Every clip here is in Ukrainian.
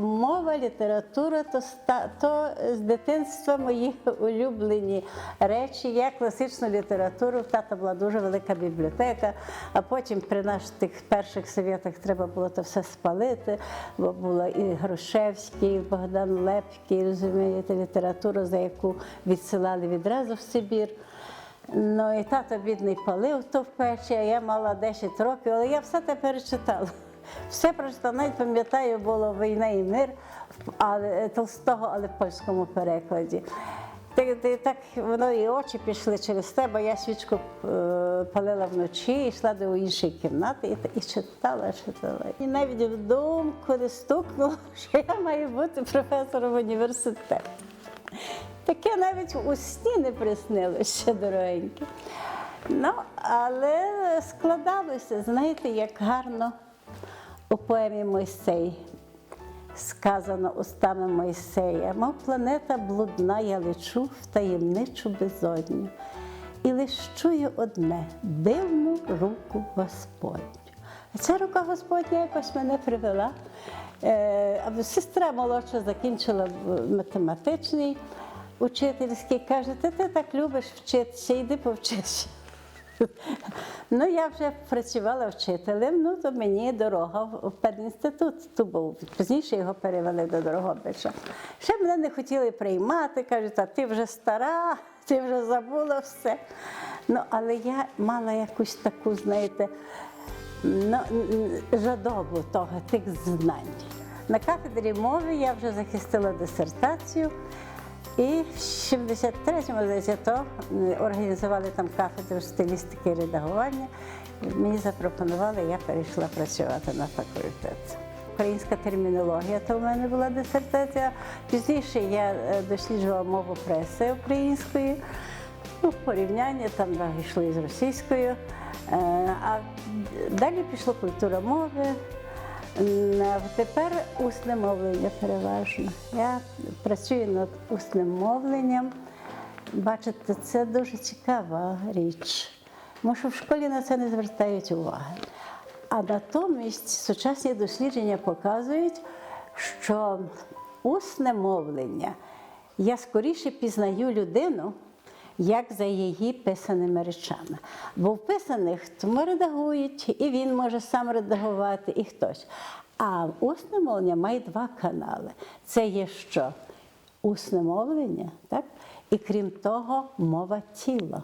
мова, література то, то з дитинства мої улюблені речі. Я класичну літературу, тата була дуже велика бібліотека, а потім при наших тих перших совєтах треба було то все спалити, бо було і Грушевський, і Богдан Лепський, розумієте, література, за яку відсилали відразу в Сибір. Ну і тато бідний палив то в печі, а я мала 10 років, але я все те перечитала. Все прочитала, навіть пам'ятаю, було війна і мир але, Толстого, але в польському перекладі. Так, так, так воно і очі пішли через те, бо я свічку е, палила вночі, йшла до іншої кімнати і, і читала, читала. І навіть в думку не стукнуло, що я маю бути професором університету. Таке навіть у сні не приснилося дорогеньке. Ну, але складалося, знаєте, як гарно у поемі Мойсей сказано устами Мойсея. Мов планета блудна, я лечу в таємничу безодню. І лиш чую одне дивну руку Господню. А ця рука Господня якось мене привела. Е, Сестра молодша закінчила математичний учительський, каже, ти, ти так любиш вчитися, йди повчися. Ну, я вже працювала вчителем, ну то мені дорога в педінститут. Тут був пізніше його перевели до Дорогобича. Ще мене не хотіли приймати, кажуть, а ти вже стара, ти вже забула все. Ну, але я мала якусь таку, знаєте, ну, жадобу того, тих знань. На кафедрі мови я вже захистила дисертацію. І в 73-му, здається, то організували там кафедру стилістики і редагування. Мені запропонували, я перейшла працювати на факультет. Українська термінологія, то в мене була дисертація. Пізніше я е, досліджувала мову преси української. Ну, порівняння там да, йшло із російською. Е, А далі пішла культура мови. Тепер усне мовлення переважно. Я працюю над усним мовленням. Бачите, це дуже цікава річ, тому що в школі на це не звертають уваги. А натомість сучасні дослідження показують, що усне мовлення я скоріше пізнаю людину, як за її писаними речами. Бо в писаних тому редагують, і він може сам редагувати, і хтось. А усне мовлення має два канали. Це є що? Усне мовлення, так? і крім того, мова тіла.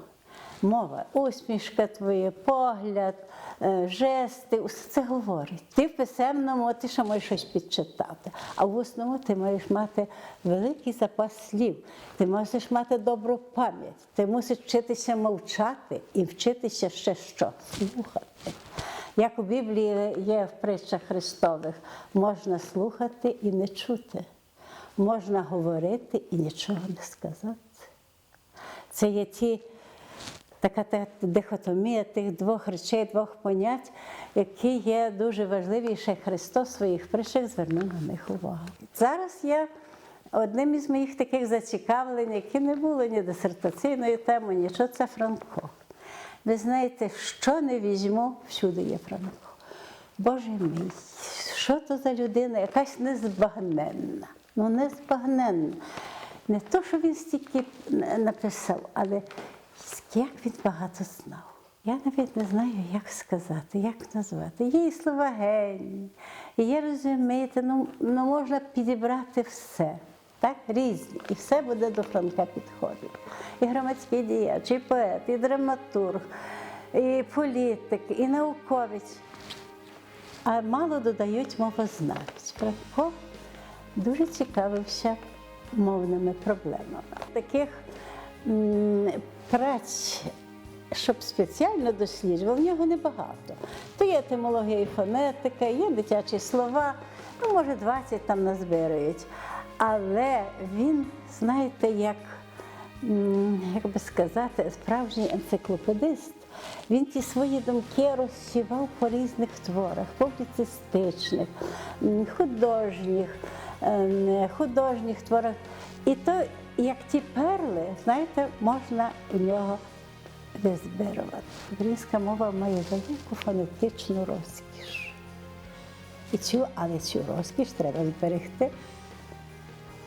Мова, усмішка твоя, погляд, е, жести, усе це говорить. Ти в писемному ти ще можеш щось підчитати, а в усному ти маєш мати великий запас слів, ти мусиш мати добру пам'ять, ти мусиш вчитися мовчати і вчитися ще що? Слухати. Як у Біблії є в притчах Христових, можна слухати і не чути, можна говорити і нічого не сказати. Це є ті, така та дихотомія тих двох речей, двох понять, які є дуже важливі, і ще Христос своїх притчах звернув на них увагу. Зараз я одним із моїх таких зацікавлень, які не було ні дисертаційною темою, нічого, це Франко. Ви знаєте, що не візьму, всюди є Франко. Боже мій, що то за людина, якась незбагненна. Ну, незбагненна. Не то, що він стільки написав, але як він багато знав. Я навіть не знаю, як сказати, як назвати. Є і слова геній, і є, розумієте, ну, ну можна підібрати все. Так, різні, і все буде до Франка підходити. І громадський діяч, і поет, і драматург, і політик, і науковець. А мало додають мовознавець. Франко дуже цікавився мовними проблемами. Таких праць, щоб спеціально досліджував, в нього небагато. То є етимологія і фонетика, є дитячі слова, ну, може, 20 там назбирають. Але він, знаєте, як, як би сказати, справжній енциклопедист. Він ті свої думки розсівав по різних творах, публіцистичних, художніх, ем, художніх творах. І то, як ті перли, знаєте, можна у нього визбирувати. Українська мова має велику фонетичну розкіш. І цю, але цю розкіш треба зберегти.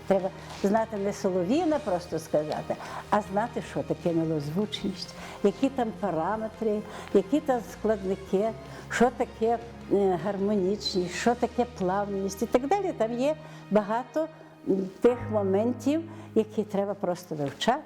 Треба знати не солов'їна просто сказати, а знати, що таке милозвучність, які там параметри, які там складники, що таке е, гармонічність, що таке плавність і так далі. Там є багато тих моментів, які треба просто вивчати.